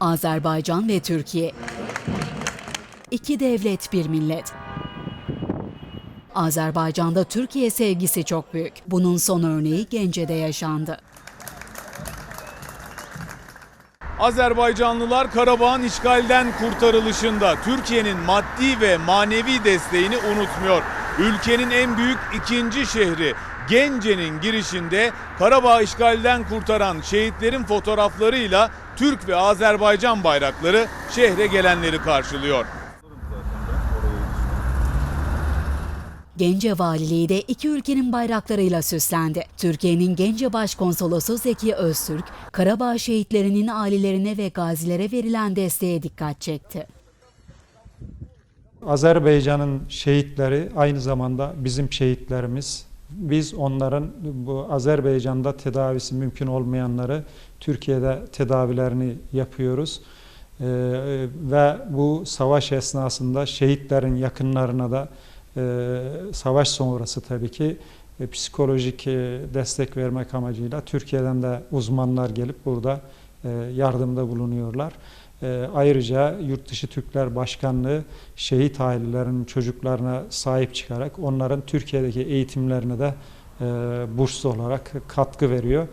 Azerbaycan ve Türkiye. İki devlet, bir millet. Azerbaycan'da Türkiye sevgisi çok büyük. Bunun son örneği Gence'de yaşandı. Azerbaycanlılar Karabağ'ın işgalden kurtarılışında Türkiye'nin maddi ve manevi desteğini unutmuyor. Ülkenin en büyük ikinci şehri Gence'nin girişinde Karabağ işgalden kurtaran şehitlerin fotoğraflarıyla Türk ve Azerbaycan bayrakları şehre gelenleri karşılıyor. Gence Valiliği de iki ülkenin bayraklarıyla süslendi. Türkiye'nin Gence Başkonsolosu Zeki Öztürk, Karabağ şehitlerinin ailelerine ve gazilere verilen desteğe dikkat çekti. Azerbaycan'ın şehitleri aynı zamanda bizim şehitlerimiz. Biz onların bu Azerbaycan'da tedavisi mümkün olmayanları Türkiye'de tedavilerini yapıyoruz. Ee, ve bu savaş esnasında şehitlerin yakınlarına da e, savaş sonrası tabii ki e, psikolojik e, destek vermek amacıyla Türkiye'den de uzmanlar gelip burada e, yardımda bulunuyorlar. E, ayrıca Yurtdışı Türkler Başkanlığı şehit ailelerinin çocuklarına sahip çıkarak onların Türkiye'deki eğitimlerine de e, burslu olarak katkı veriyor.